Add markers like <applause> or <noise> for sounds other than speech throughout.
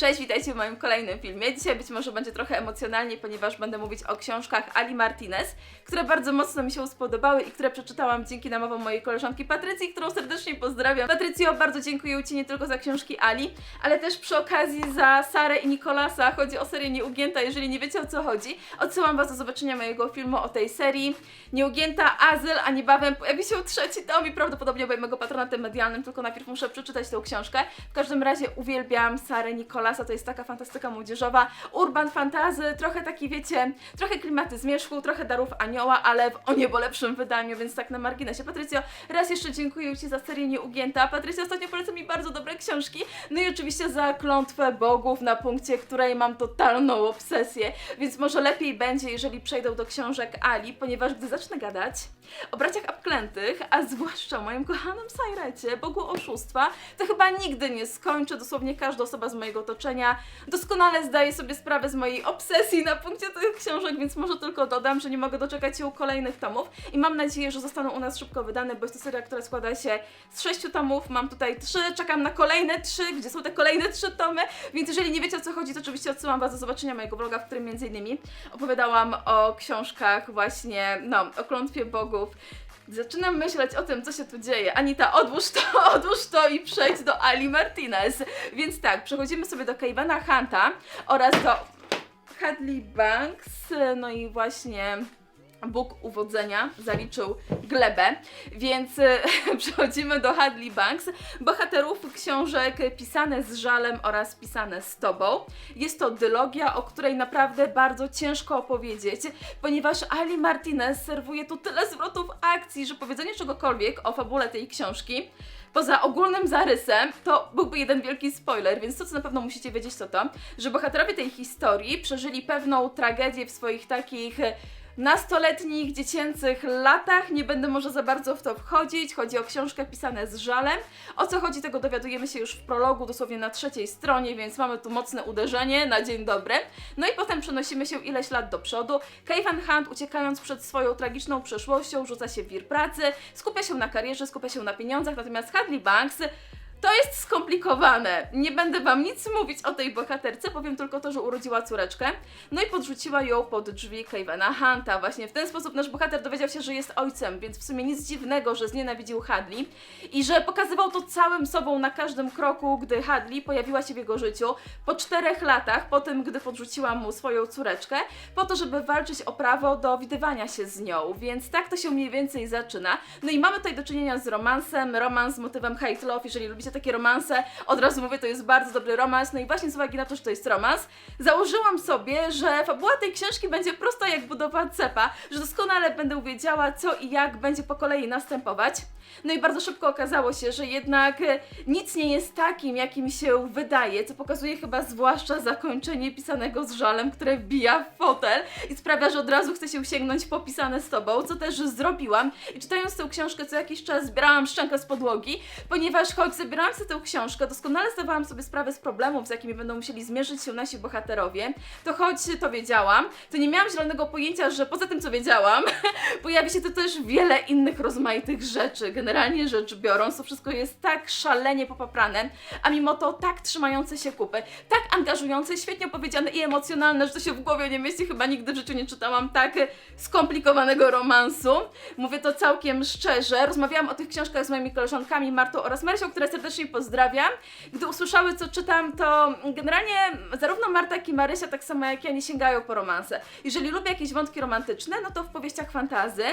Cześć, witajcie w moim kolejnym filmie. Dzisiaj być może będzie trochę emocjonalnie, ponieważ będę mówić o książkach Ali Martinez, które bardzo mocno mi się spodobały i które przeczytałam dzięki namowom mojej koleżanki Patrycji, którą serdecznie pozdrawiam. Patrycjo, bardzo dziękuję Ci nie tylko za książki Ali, ale też przy okazji za Sarę i Nikolasa. Chodzi o serię Nieugięta, jeżeli nie wiecie o co chodzi. Odsyłam Was do zobaczenia mojego filmu o tej serii. Nieugięta, Azyl, a niebawem pojawi się trzeci tom i prawdopodobnie obejmę go patronatem medialnym, tylko najpierw muszę przeczytać tę książkę. W każdym razie uwielbiam Sarę Nikolasa, to jest taka fantastyka młodzieżowa, urban fantazy, trochę taki wiecie, trochę klimaty zmierzchu, trochę darów anioła, ale w o niebo lepszym wydaniu, więc tak na marginesie. Patrycjo, raz jeszcze dziękuję Ci za serię Nieugięta. Patrycja ostatnio poleca mi bardzo dobre książki, no i oczywiście za klątwę bogów na punkcie, której mam totalną obsesję, więc może lepiej będzie, jeżeli przejdę do książek Ali, ponieważ gdy zacznę gadać o braciach Apklętych, a zwłaszcza o moim kochanym Sajrecie, bogu oszustwa, to chyba nigdy nie skończę. Dosłownie każda osoba z mojego otoczenia doskonale zdaje sobie sprawę z mojej obsesji na punkcie tych książek, więc może tylko dodam, że nie mogę doczekać się kolejnych tomów i mam nadzieję, że zostaną u nas szybko wydane, bo jest to seria, która składa się z sześciu tomów. Mam tutaj trzy, czekam na kolejne trzy, gdzie są te kolejne trzy tomy, więc jeżeli nie wiecie o co chodzi, to oczywiście odsyłam Was do zobaczenia mojego vloga, w którym między innymi opowiadałam o książkach właśnie, no, o klątwie bogów. Zaczynam myśleć o tym, co się tu dzieje. Anita, odłóż to, <laughs> odłóż to i przejdź do Ali Martinez. Więc tak, przechodzimy sobie do Kevina Hunta oraz do Hadley Banks. No i właśnie Bóg uwodzenia zaliczył glebę, więc e, <laughs> przechodzimy do Hadley Banks, bohaterów książek pisane z żalem oraz pisane z tobą. Jest to dylogia, o której naprawdę bardzo ciężko opowiedzieć, ponieważ Ali Martinez serwuje tu tyle zwrotów akcji, że powiedzenie czegokolwiek o fabule tej książki Poza ogólnym zarysem, to byłby jeden wielki spoiler, więc to, co na pewno musicie wiedzieć, to to, że bohaterowie tej historii przeżyli pewną tragedię w swoich takich nastoletnich, dziecięcych latach. Nie będę może za bardzo w to wchodzić. Chodzi o książkę pisane z żalem. O co chodzi, tego dowiadujemy się już w prologu, dosłownie na trzeciej stronie, więc mamy tu mocne uderzenie na dzień dobry. No i potem przenosimy się ileś lat do przodu. Kevin Hunt, uciekając przed swoją tragiczną przeszłością, rzuca się w wir pracy, skupia się na karierze, skupia się na pieniądzach, natomiast Hadley Banks to jest skomplikowane. Nie będę wam nic mówić o tej bohaterce, powiem tylko to, że urodziła córeczkę, no i podrzuciła ją pod drzwi Kevina Hunta. Właśnie w ten sposób nasz bohater dowiedział się, że jest ojcem, więc w sumie nic dziwnego, że znienawidził Hadley i że pokazywał to całym sobą na każdym kroku, gdy Hadley pojawiła się w jego życiu po czterech latach, po tym, gdy podrzuciła mu swoją córeczkę, po to, żeby walczyć o prawo do widywania się z nią, więc tak to się mniej więcej zaczyna. No i mamy tutaj do czynienia z romansem, romans z motywem hate love, jeżeli lubicie takie romanse, od razu mówię, to jest bardzo dobry romans, no i właśnie z uwagi na to, że to jest romans, założyłam sobie, że fabuła tej książki będzie prosta jak budowa cepa, że doskonale będę wiedziała, co i jak będzie po kolei następować. No i bardzo szybko okazało się, że jednak e, nic nie jest takim, jakim się wydaje, co pokazuje chyba zwłaszcza zakończenie pisanego z żalem, które wbija w fotel i sprawia, że od razu chce się sięgnąć po pisane z tobą, co też zrobiłam. I czytając tę książkę co jakiś czas zbierałam szczękę z podłogi, ponieważ choć zabierałam sobie tę książkę, doskonale zdawałam sobie sprawę z problemów, z jakimi będą musieli zmierzyć się nasi bohaterowie, to choć to wiedziałam, to nie miałam zielonego pojęcia, że poza tym co wiedziałam, <laughs> pojawi się tu też wiele innych rozmaitych rzeczy. Generalnie rzecz biorąc, to wszystko jest tak szalenie popaprane, a mimo to tak trzymające się kupy, tak angażujące, świetnie opowiedziane i emocjonalne, że to się w głowie nie mieści. Chyba nigdy w życiu nie czytałam tak skomplikowanego romansu. Mówię to całkiem szczerze. Rozmawiałam o tych książkach z moimi koleżankami Martą oraz Marysią, które serdecznie pozdrawiam. Gdy usłyszały, co czytam, to generalnie zarówno Marta, jak i Marysia, tak samo jak ja, nie sięgają po romanse. Jeżeli lubię jakieś wątki romantyczne, no to w powieściach fantazy.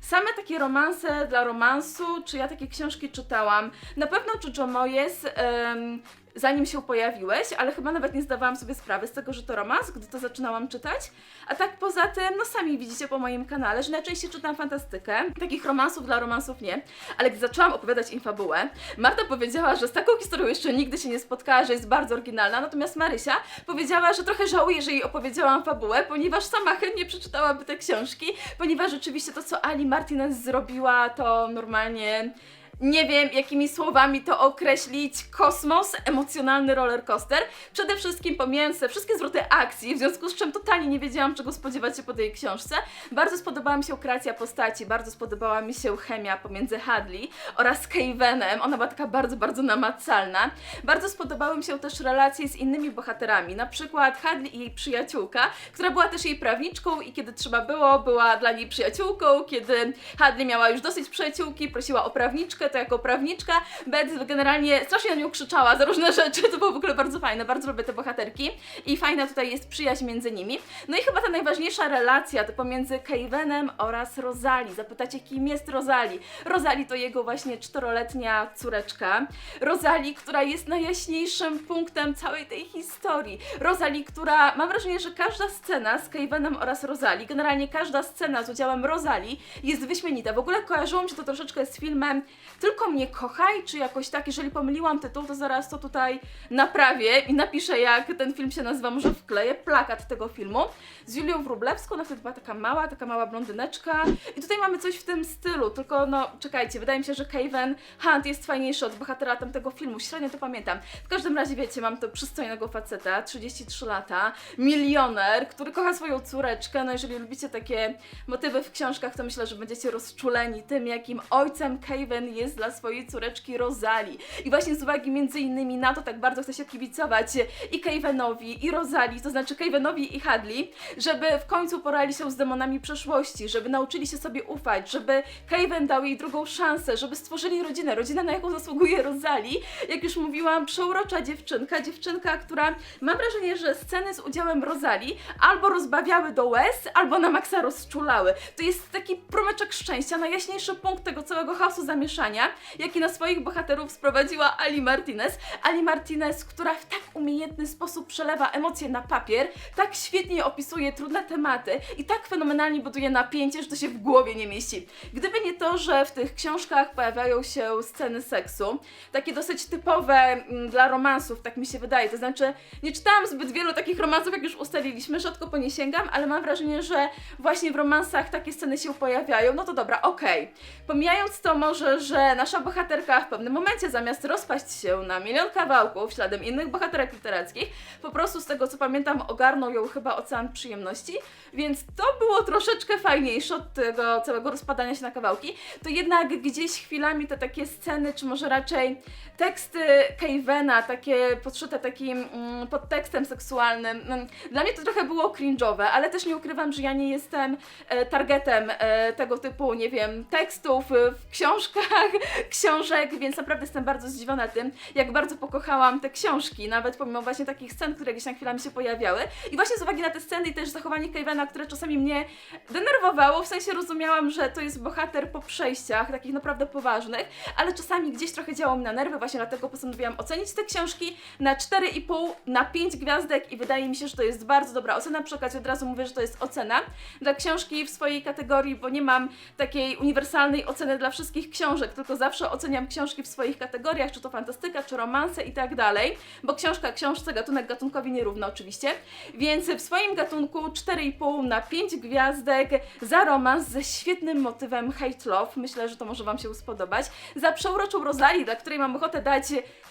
Same takie romanse dla romansu, czy ja takie książki czytałam. Na pewno Jojo Moyes, em, zanim się pojawiłeś, ale chyba nawet nie zdawałam sobie sprawy z tego, że to romans, gdy to zaczynałam czytać. A tak poza tym, no sami widzicie po moim kanale, że najczęściej czytam fantastykę. Takich romansów dla romansów nie. Ale gdy zaczęłam opowiadać im fabułę, Marta powiedziała, że z taką historią jeszcze nigdy się nie spotkała, że jest bardzo oryginalna, natomiast Marysia powiedziała, że trochę żałuje, że jej opowiedziałam fabułę, ponieważ sama chętnie przeczytałaby te książki, ponieważ rzeczywiście to, co Ali Martinez zrobiła, to normalnie nie wiem jakimi słowami to określić, kosmos, emocjonalny rollercoaster. Przede wszystkim pomijając te wszystkie zwroty akcji, w związku z czym totalnie nie wiedziałam czego spodziewać się po tej książce. Bardzo spodobała mi się kreacja postaci, bardzo spodobała mi się chemia pomiędzy Hadley oraz Cavenem. Ona była taka bardzo, bardzo namacalna. Bardzo spodobały mi się też relacje z innymi bohaterami, na przykład Hadley i jej przyjaciółka, która była też jej prawniczką i kiedy trzeba było, była dla niej przyjaciółką, kiedy Hadley miała już dosyć przyjaciółki, prosiła o prawniczkę, to jako prawniczka Beth generalnie strasznie na nią krzyczała za różne rzeczy, to było w ogóle bardzo fajne, bardzo lubię te bohaterki i fajna tutaj jest przyjaźń między nimi. No i chyba ta najważniejsza relacja to pomiędzy Cavenem oraz Rosalie. Zapytacie, kim jest Rosalie? Rosalie to jego właśnie czteroletnia córeczka. Rosalie, która jest najjaśniejszym punktem całej tej historii. Rosalie, która, mam wrażenie, że każda scena z Cavenem oraz Rosalie, generalnie każda scena z udziałem Rosalie jest wyśmienita. W ogóle kojarzyło mi się to troszeczkę z filmem Tylko mnie kochaj, czy jakoś tak, jeżeli pomyliłam tytuł, to zaraz to tutaj naprawię i napiszę, jak ten film się nazywa, może wkleję plakat tego filmu. Z Julią Wróblewską, ona wtedy była taka mała, taka mała blondyneczka. I tutaj mamy coś w tym stylu, tylko no czekajcie, wydaje mi się, że Caven Hunt jest fajniejszy od bohatera tamtego filmu, średnio to pamiętam. W każdym razie wiecie, mam to przystojnego faceta, 33 lata, milioner, który kocha swoją córeczkę, no jeżeli lubicie takie motywy w książkach, to myślę, że będziecie rozczuleni tym, jakim ojcem Caven jest dla swojej córeczki Rosali. I właśnie z uwagi między innymi na to tak bardzo chce się kibicować i Cavenowi, i Rosali, to znaczy Cavenowi i Hadley, żeby w końcu porali się z demonami przeszłości, żeby nauczyli się sobie ufać, żeby Caven dał jej drugą szansę, żeby stworzyli rodzinę, rodzinę na jaką zasługuje Rosali. Jak już mówiłam, przeurocza dziewczynka, dziewczynka, która mam wrażenie, że sceny z udziałem Rosali albo rozbawiały do łez, albo na maksa rozczulały. To jest taki promyczek szczęścia, najjaśniejszy punkt tego całego chaosu zamieszania, jaki na swoich bohaterów sprowadziła Ali Martinez. Ali Martinez, która w tak umiejętny sposób przelewa emocje na papier, tak świetnie opisuje trudne tematy i tak fenomenalnie buduje napięcie, że to się w głowie nie mieści. Gdyby nie to, że w tych książkach pojawiają się sceny seksu, takie dosyć typowe mm, dla romansów, tak mi się wydaje. To znaczy, nie czytałam zbyt wielu takich romansów, jak już ustaliliśmy, rzadko po nie sięgam, ale mam wrażenie, że właśnie w romansach takie sceny się pojawiają. No to dobra, okej. Pomijając to może, że nasza bohaterka w pewnym momencie zamiast rozpaść się na milion kawałków śladem innych bohaterek literackich, po prostu z tego co pamiętam ogarnął ją chyba ocean przyjemności, więc to było troszeczkę fajniejsze od tego całego rozpadania się na kawałki. To jednak gdzieś chwilami te takie sceny, czy może raczej teksty Cavena, takie podszyte takim mm, podtekstem seksualnym, mm, dla mnie to trochę było cringe'owe, ale też nie ukrywam, że ja nie jestem e, targetem e, tego typu, nie wiem, tekstów w książkach, <laughs> książek, więc naprawdę jestem bardzo zdziwiona tym, jak bardzo pokochałam te książki, nawet pomimo właśnie takich scen, które gdzieś na chwilami się pojawiały. I właśnie z uwagi na te sceny i też zachowanie Cavena, które czasami mnie denerwowało, w sensie rozumiałam, że to jest bohater po przejściach, takich naprawdę poważnych, ale czasami gdzieś trochę działał mi na nerwy, właśnie dlatego postanowiłam ocenić te książki na 4,5, na 5 gwiazdek i wydaje mi się, że to jest bardzo dobra ocena. Przy okazji od razu mówię, że to jest ocena dla książki w swojej kategorii, bo nie mam takiej uniwersalnej oceny dla wszystkich książek, zawsze oceniam książki w swoich kategoriach, czy to fantastyka, czy romanse i tak dalej, bo książka książce, gatunek gatunkowi nierówno oczywiście, więc w swoim gatunku 4,5 na 5 gwiazdek za romans ze świetnym motywem hate love, myślę, że to może Wam się spodobać, za przeuroczą Rosalie, dla której mam ochotę dać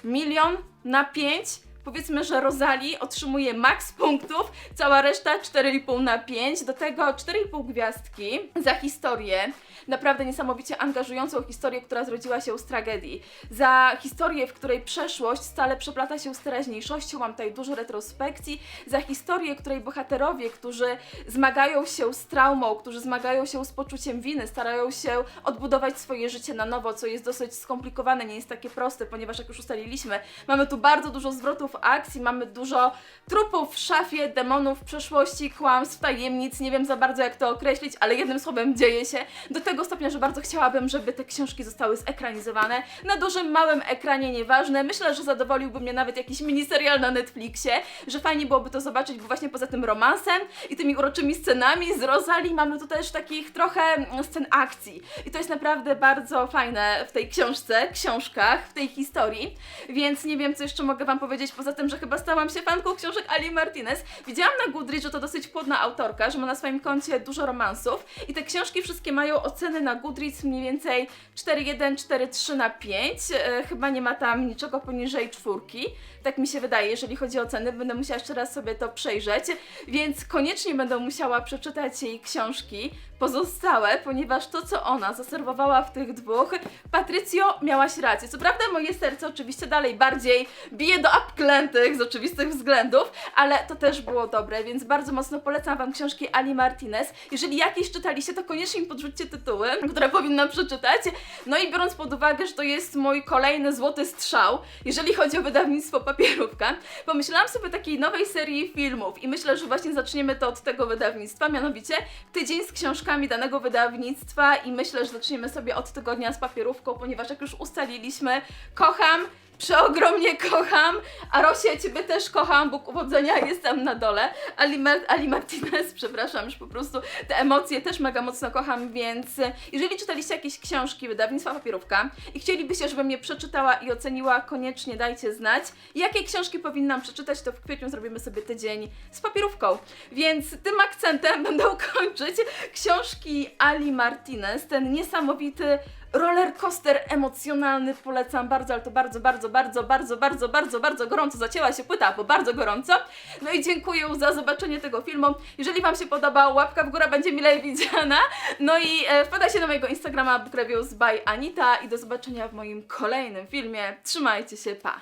milion na 5, Powiedzmy, że Rosalie otrzymuje maks punktów, cała reszta 4,5 na 5, do tego 4,5 gwiazdki za historię, naprawdę niesamowicie angażującą historię, która zrodziła się z tragedii, za historię, w której przeszłość stale przeplata się z teraźniejszością, mam tutaj dużo retrospekcji, za historię, której bohaterowie, którzy zmagają się z traumą, którzy zmagają się z poczuciem winy, starają się odbudować swoje życie na nowo, co jest dosyć skomplikowane, nie jest takie proste, ponieważ jak już ustaliliśmy, mamy tu bardzo dużo zwrotów akcji, mamy dużo trupów w szafie, demonów, przeszłości, kłamstw, tajemnic, nie wiem za bardzo jak to określić, ale jednym słowem dzieje się. Do tego stopnia, że bardzo chciałabym, żeby te książki zostały zekranizowane na dużym, małym ekranie, nieważne. Myślę, że zadowoliłby mnie nawet jakiś miniserial na Netflixie, że fajnie byłoby to zobaczyć, bo właśnie poza tym romansem i tymi uroczymi scenami z Rosalie mamy tu też takich trochę scen akcji. I to jest naprawdę bardzo fajne w tej książce, książkach, w tej historii. Więc nie wiem, co jeszcze mogę Wam powiedzieć poza poza tym, że chyba stałam się fanką książek Ali Martinez. Widziałam na Goodreads, że to dosyć płodna autorka, że ma na swoim koncie dużo romansów i te książki wszystkie mają oceny na Goodreads mniej więcej 4,1, 4,3 na 5. E, chyba nie ma tam niczego poniżej czwórki. Tak mi się wydaje, jeżeli chodzi o ceny. Będę musiała jeszcze raz sobie to przejrzeć, więc koniecznie będę musiała przeczytać jej książki pozostałe, ponieważ to, co ona zaserwowała w tych dwóch, Patrycjo, miałaś rację. Co prawda moje serce oczywiście dalej bardziej bije do z oczywistych względów, ale to też było dobre, więc bardzo mocno polecam Wam książki Ali Martinez. Jeżeli jakieś czytaliście, to koniecznie mi podrzućcie tytuły, które powinnam przeczytać. No i biorąc pod uwagę, że to jest mój kolejny złoty strzał, jeżeli chodzi o wydawnictwo Papierówka, pomyślałam sobie takiej nowej serii filmów i myślę, że właśnie zaczniemy to od tego wydawnictwa, mianowicie tydzień z książkami danego wydawnictwa i myślę, że zaczniemy sobie od tygodnia z papierówką, ponieważ jak już ustaliliśmy, kocham Przeogromnie kocham, a Rosie, Ciebie też kocham, Bóg uwodzenia <laughs> jest tam na dole. Ali, Ali Martinez, <laughs> przepraszam, już po prostu te emocje też mega mocno kocham, więc jeżeli czytaliście jakieś książki wydawnictwa Papierówka i chcielibyście, żebym je przeczytała i oceniła, koniecznie dajcie znać. Jakie książki powinnam przeczytać, to w kwietniu zrobimy sobie tydzień z papierówką. Więc tym akcentem będę <laughs> kończyć książki Ali Martinez, ten niesamowity roller coaster emocjonalny polecam bardzo, ale to bardzo, bardzo, bardzo, bardzo, bardzo, bardzo, bardzo gorąco zacięła się płyta, bo bardzo gorąco. No i dziękuję za zobaczenie tego filmu. Jeżeli Wam się podobał, łapka w górę będzie mile widziana. No i e, wpadajcie na mojego Instagrama Book Reviews by Anita i do zobaczenia w moim kolejnym filmie. Trzymajcie się, pa!